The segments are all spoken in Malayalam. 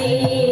Thank you.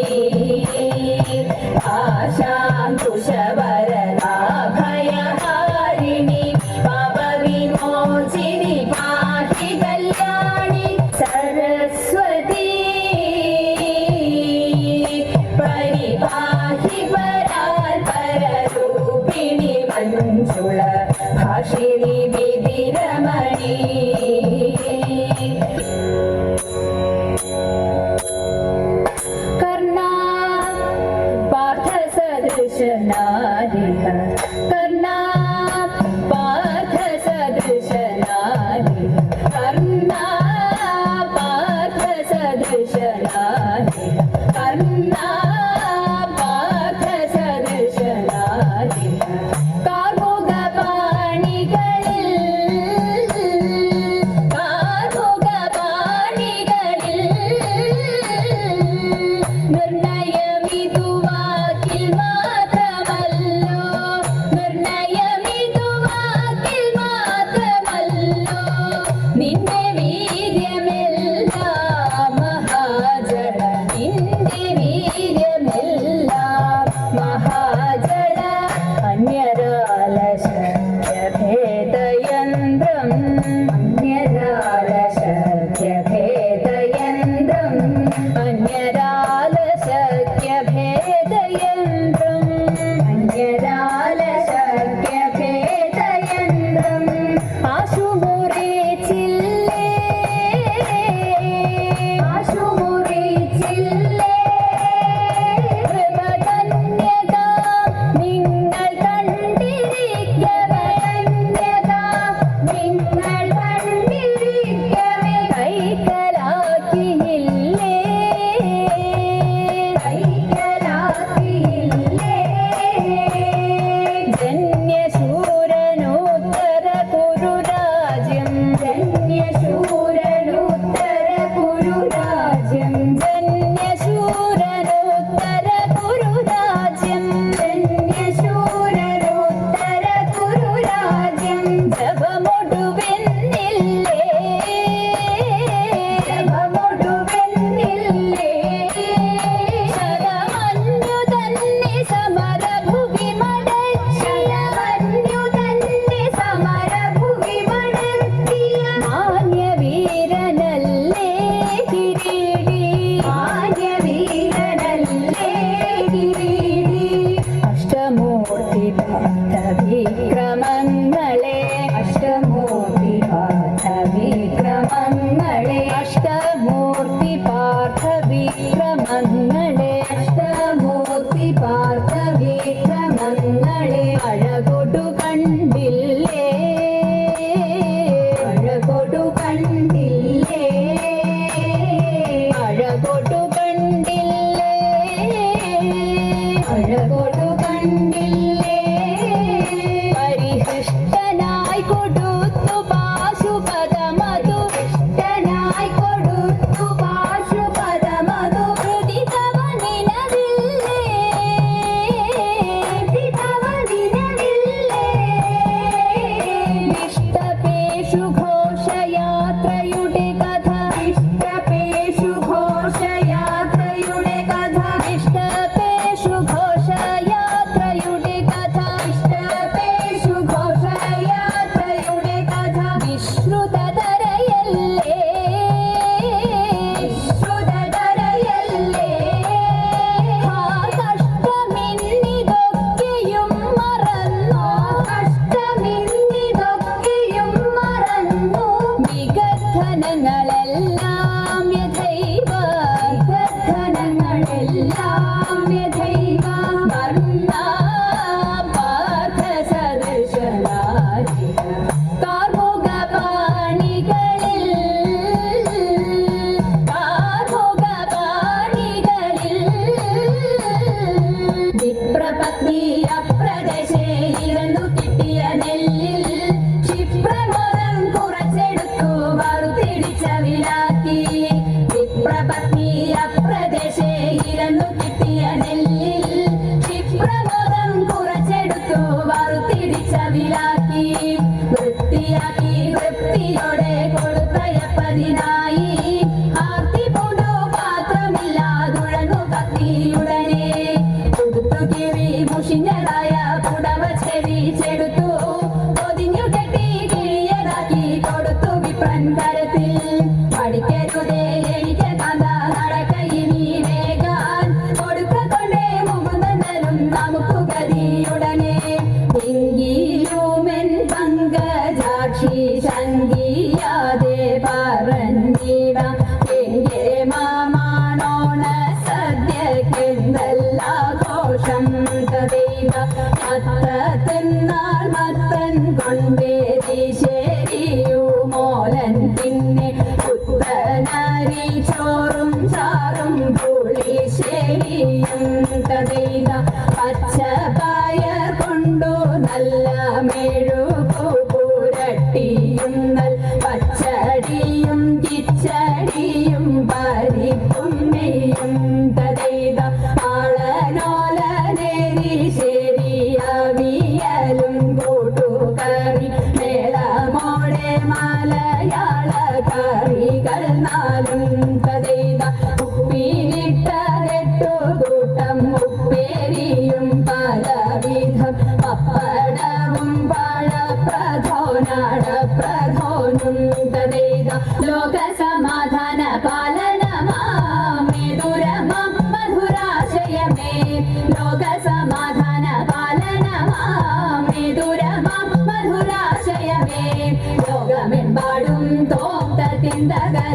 bye.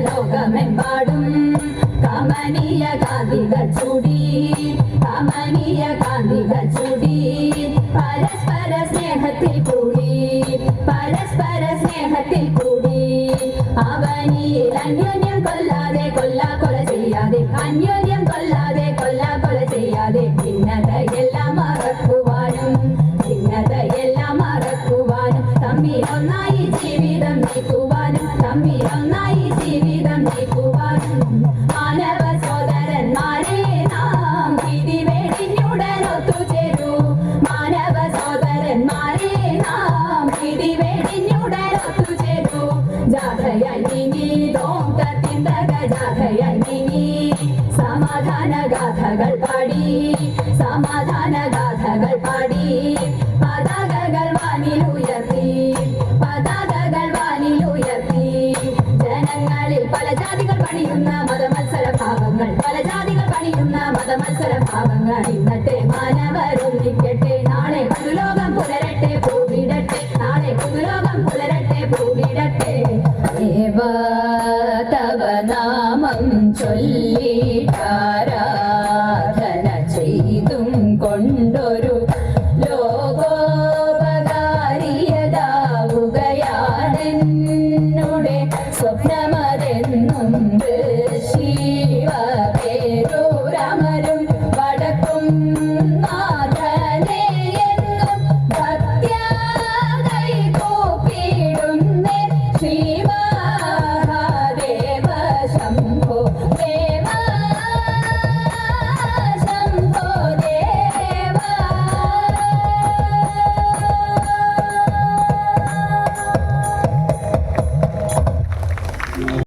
ലോകമെമ്പാടും കമനീയ കാന്തികൾ ചൂടി കമനീയ കാന്തികൾ ചൂടി. പരസ്പര സ്നേഹത്തിൽ കൂടി ജീവിതം നീക്കുവാനും തമ്മിൽ ഒന്നായി ജീവിതം നീക്കുവാനും മാനവ സോദരന്മാരെ നാം വിധി വേടിഞ്ഞുടൻ ഒത്തുചേരൂ മാനവ സോദരന്മാരെ നാം വിധി വേടിഞ്ഞുടൻ ഒത്തുചേരൂ ജാഥയണിനി തോട്ടത്തിന്തക ജാഥയണിനി സമാധാന ഗാഥകൾ പാടി സമാധാന ഗാഥ പാവങ്ങൾ ഇന്നത്തെ മാന